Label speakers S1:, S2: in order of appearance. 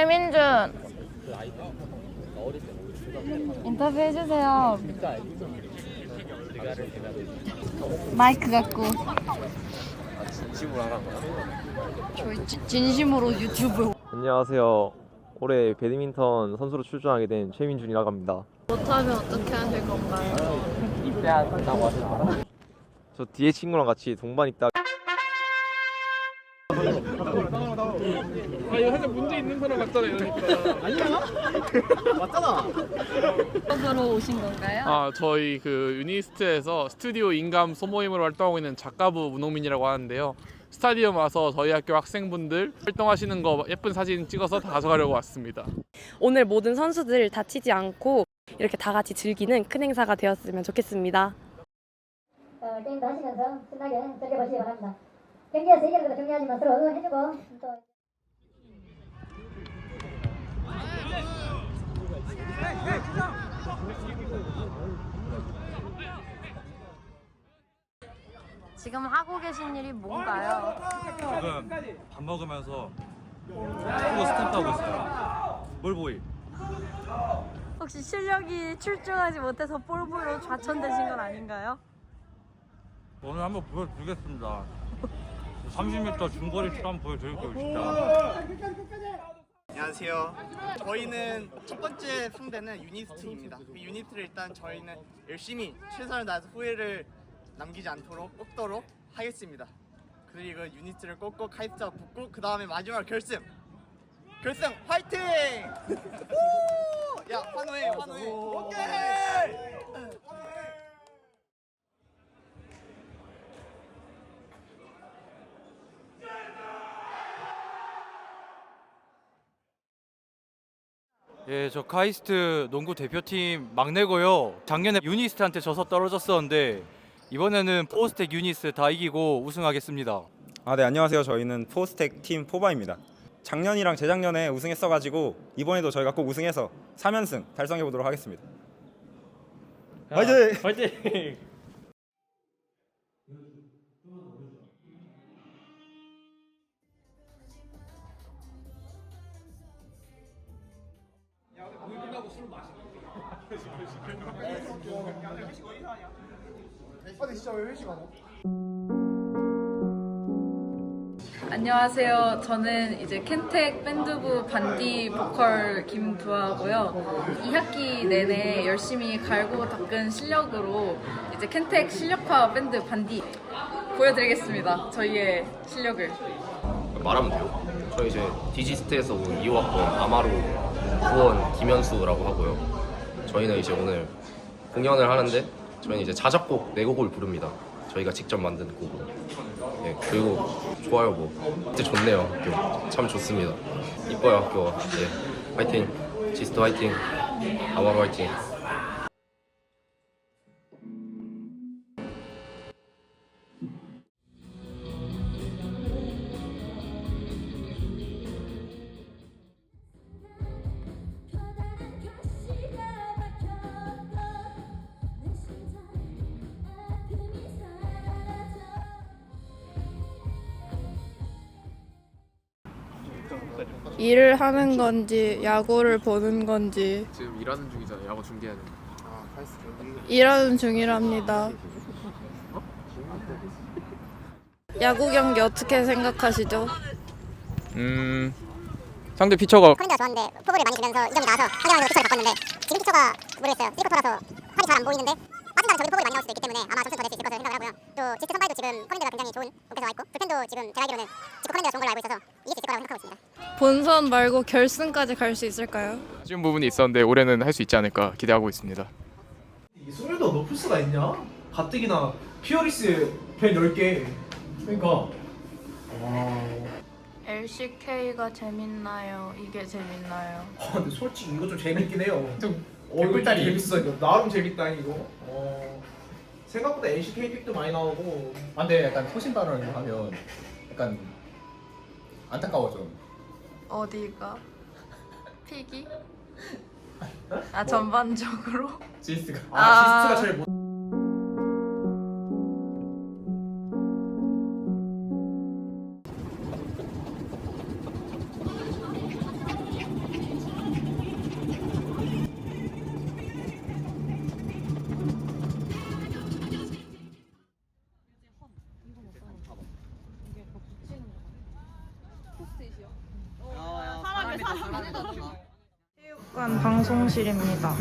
S1: 최민준 인터뷰 해주세요. 마이크 갖고
S2: 진심으로 하는 거야?
S1: 저희 지- 진심으로 유튜브
S2: 안녕하세요. 올해 배드민턴 선수로 출전하게 된 최민준이라고 합니다.
S1: 못하면 어떻게 하실 건가요?
S2: 입대한 다고 하시나? 저 뒤에 친구랑 같이 동반 있다.
S1: 으로 오신 건가요?
S3: 아 저희 그 유니스트에서 스튜디오 인감 소모임으로 활동하고 있는 작가부 문홍민이라고 하는데요. 스타디움 와서 저희 학교 학생분들 활동하시는 거 예쁜 사진 찍어서 다 가져가려고 왔습니다.
S4: 오늘 모든 선수들 다치지 않고 이렇게 다 같이 즐기는 큰 행사가 되었으면 좋겠습니다.
S5: 어, 게임도 하시면서 신나게 즐겨보시기 바랍니다. 경기에서 이기는 것도 중요하지만 서로 응원해주고 또
S1: 지금 하고 계신 일이 뭔가요?
S6: 지금 밥 먹으면서 한국 스탬프 하고 있어요. 볼보이.
S1: 혹시 실력이 출중하지 못해서 볼보로 좌천되신 건 아닌가요?
S6: 오늘 한번 보여드리겠습니다. 30m 중거리 슛 한번 보여드릴게요, 진짜.
S7: 안녕하세요. 저희는 첫 번째 상대는 유니스트입니다. 그 유니트를 일단 저희는 열심히 최선을 다해서 후회를 남기지 않도록 뽑도록 하겠습니다. 그리고 유니트를 꼭꼭 카이스트와 붙고 그 다음에 마지막 결승. 결승 화이팅! 우! 야 환호해 환호해. 오케이.
S8: 예, 저 카이스트 농구 대표팀 막내고요. 작년에 유니스트한테 져서 떨어졌었는데 이번에는 포스텍 유니스 다 이기고 우승하겠습니다.
S9: 아, 네, 안녕하세요. 저희는 포스텍 팀 포바입니다. 작년이랑 재작년에 우승했어 가지고 이번에도 저희가 꼭 우승해서 3연승 달성해 보도록 하겠습니다. 화이팅!
S2: 화이팅!
S10: 안녕하세요. 저는 이제 켄텍 밴드부 반디 보컬 김두하고요. 2학기 내내 열심히 갈고 닦은 실력으로 이제 켄텍 실력파 밴드 반디 보여드리겠습니다. 저희의 실력을.
S11: 말하면 돼요. 저 이제 디지스트에서 온 2호학번 아마루 구원 김현수라고 하고요. 저희는 이제 오늘 공연을 하는데 저희는 이제 자작곡 네 곡을 부릅니다. 저희가 직접 만든 곡으로. 예, 그리고 좋아요 뭐. 진짜 좋네요 학교. 참 좋습니다. 이뻐요 학교가. 예. 화이팅. 지스트 화이팅. 아마루 화이팅.
S4: 일을 하는 건지 야구를 보는 건지
S3: 지금 일하는 중이잖아요. 야구 중계해야 돼.
S4: 일하는 중이랍니다. 야구 경기 어떻게 생각하시죠?
S2: 음, 상대 피처가
S5: 커맨드가 좋았는데 포볼을 많이 주면서 이점이 나와서 상대방이 피처를 바꿨는데 지금 피처가 모르겠어요. 1쿼터라서 활이 잘 안 보이는데 다면 저기 포볼이 많이 나올 수도 있기 때문에 아마 점수 더낼수 있을 것으로 생각을 하고요. 또 지스트 선발도 지금 커맨드가 굉장히 좋은 곳에서 와 있고 불펜도 지금 제가 알기로는 지금 커맨드가 좋은 걸로 알고 있어서 이길 수 있을 거라고 생각하고 있습니다.
S4: 본선 말고 결승까지 갈 수 있을까요?
S3: 아쉬운 부분이 있었는데 올해는 할 수 있지 않을까 기대하고 있습니다.
S7: 이 승률도 높을 수가 있냐? 가뜩이나 피어리스 팬 10개. 그러니까.
S1: LCK가 재밌나요? 이게 재밌나요?
S7: 아, 근데 솔직히 이거 좀 재밌긴 해요. 얼굴딸이 재밌어 이거 나름 재밌다 이거. 어, 생각보다 LCK 픽도 많이 나오고.
S12: 아, 근데 약간 소신 발언을 하면 약간 안타까워 좀.
S1: 어디가? 픽이? 아 전반적으로?
S12: 지스가.
S7: 아,
S1: 아.
S7: 지스트가 제일 못.
S13: 체육관 방송실입니다.